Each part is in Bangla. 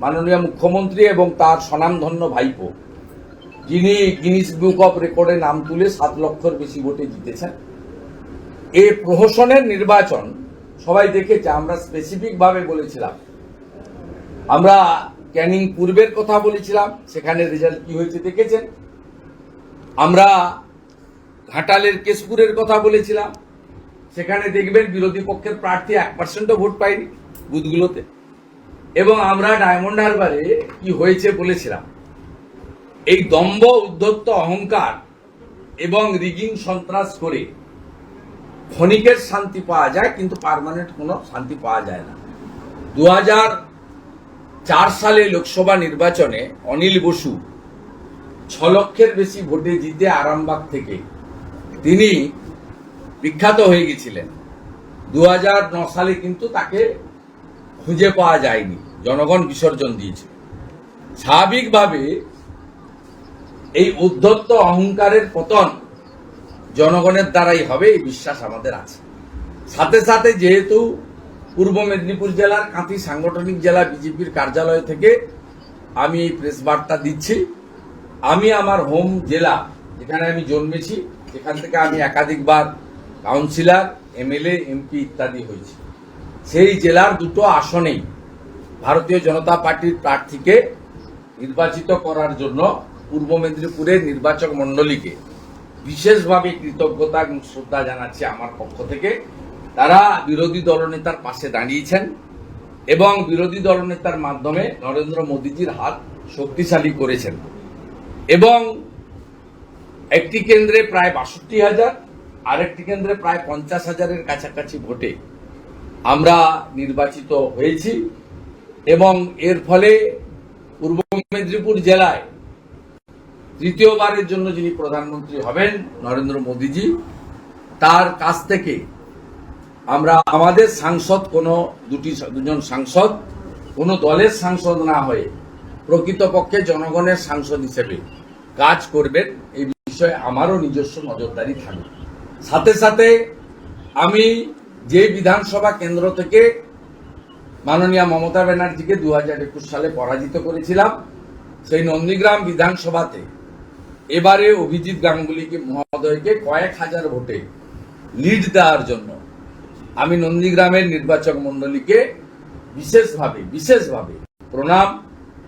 মাননীয় মুখ্যমন্ত্রী এবং তার স্বনামধন্য ভাইপো, যিনি গিনিস বুক অফ রেকর্ডে নাম তুলে সাত লক্ষর বেশি ভোটে জিতেছেন। এই প্রহসনের নির্বাচন, সবাই দেখেছে, আমরা স্পেসিফিক ভাবে বলেছিলাম। আমরা ক্যানিং পূর্বের কথা বলেছিলাম, সেখানে রেজাল্ট কি হয়েছে দেখেছেন? আমরা ঘাটালের কেশপুরের কথা বলেছিলাম, সেখানে দেখবেন বিরোধী পক্ষের প্রার্থী এক পার্সেন্টও ভোট পায়নি বুথগুলোতে। এবং আমরা ডায়মন্ড হারবারে কি হয়েছে বলেছিলাম। এই দম্ভ, উদ্ধত্ত অহংকার এবং রিগিং সন্ত্রাস করে ক্ষণিকের শান্তি পাওয়া যায়, কিন্তু পার্মানেন্ট কোনো শান্তি পাওয়া যায় না। দু চার সালে লোকসভা নির্বাচনে অনিল বসু ছ লক্ষের বেশি ভোটে জিতে আরামবাগ থেকে তিনি বিখ্যাত হয়ে গেছিলেন। দু সালে কিন্তু তাকে খুঁজে পাওয়া যায়নি। জনগণ বিসর্জন দিয়েছে। স্বাভাবিকভাবে এই উদ্ধত্ত অহংকারের পতন জনগণের দ্বারাই হবে, এই বিশ্বাস আমাদের আছে। সাথে সাথে যেহেতু পূর্ব মেদিনীপুর জেলার কাঁথি সাংগঠনিক জেলা বিজেপির কার্যালয় থেকে আমি এই প্রেস বার্তা দিচ্ছি, আমি আমার হোম জেলা যেখানে আমি জন্মেছি যেখান থেকে আমি একাধিকবার কাউন্সিলর এমএলএ এমপি ইত্যাদি হয়েছি। সেই জেলার দুটো আসনেই ভারতীয় জনতা পার্টির প্রার্থীকে নির্বাচিত করার জন্য পূর্ব মেদিনীপুরের নির্বাচক মণ্ডলীকে বিশেষভাবে কৃতজ্ঞতা এবং শ্রদ্ধা জানাচ্ছি আমার পক্ষ থেকে। তারা বিরোধী দলনেতার পাশে দাঁড়িয়েছেন এবং বিরোধী দলনেতার মাধ্যমে নরেন্দ্র মোদীজির হাত শক্তিশালী করেছেন এবং একটি কেন্দ্রে প্রায় বাষট্টি হাজার, আরেকটি কেন্দ্রে প্রায় পঞ্চাশ হাজারের কাছাকাছি ভোটে আমরা নির্বাচিত হয়েছি এবং এর ফলে পূর্ব মেদিনীপুর জেলায় তৃতীয়বারের জন্য যিনি প্রধানমন্ত্রী হবেন নরেন্দ্র মোদীজি, তার কাছ থেকে আমরা আমাদের সাংসদ কোনো দুটি দুজন সাংসদ, কোনো দলের সাংসদ না হয়ে প্রকৃতপক্ষে জনগণের সাংসদ হিসেবে কাজ করবেন, এই বিষয়ে আমারও নিজস্ব নজরদারি থাকবে। সাথে সাথে আমি যে বিধানসভা কেন্দ্র থেকে মাননীয় মমতা ব্যানার্জিকে দু হাজার একুশ সালে পরাজিত করেছিলাম, সেই নন্দীগ্রাম বিধানসভাতে। এবারে অভিজিৎ গাঙ্গুলিকে, মহোদয়কে কয়েক হাজার ভোটে লিড দেওয়ার জন্য আমি নন্দীগ্রামের নির্বাচক মণ্ডলীকে বিশেষভাবে বিশেষভাবে প্রণাম,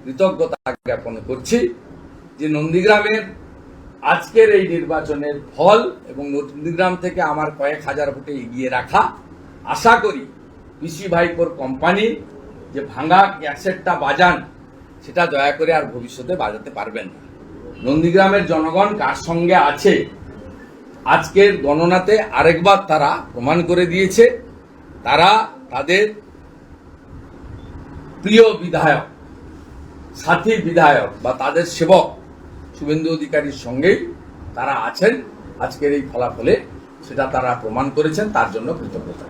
কৃতজ্ঞতা জ্ঞাপন করছি যে নন্দীগ্রামের আজকের এই নির্বাচনের ফল এবং নন্দীগ্রাম থেকে আমার কয়েক হাজার ভোটে এগিয়ে রাখা আশা করি পিসি ভাইপোর কোম্পানি যে ভাঙা ক্যাসেটটা বাজান, সেটা দয়া করে আর ভবিষ্যতে বাজাতে পারবেন না। নন্দীগ্রামের জনগণ কার সঙ্গে আছে? আজকের গণনাতে আরেকবার তারা প্রমাণ করে দিয়েছে, তারা তাদের প্রিয় বিধায়ক, সাথী বিধায়ক বা তাদের সেবক শুভেন্দু অধিকারীর সঙ্গেই তারা আছেন। আজকের এই ফলাফলে সেটা তারা প্রমাণ করেছেন, তার জন্য কৃতজ্ঞতা।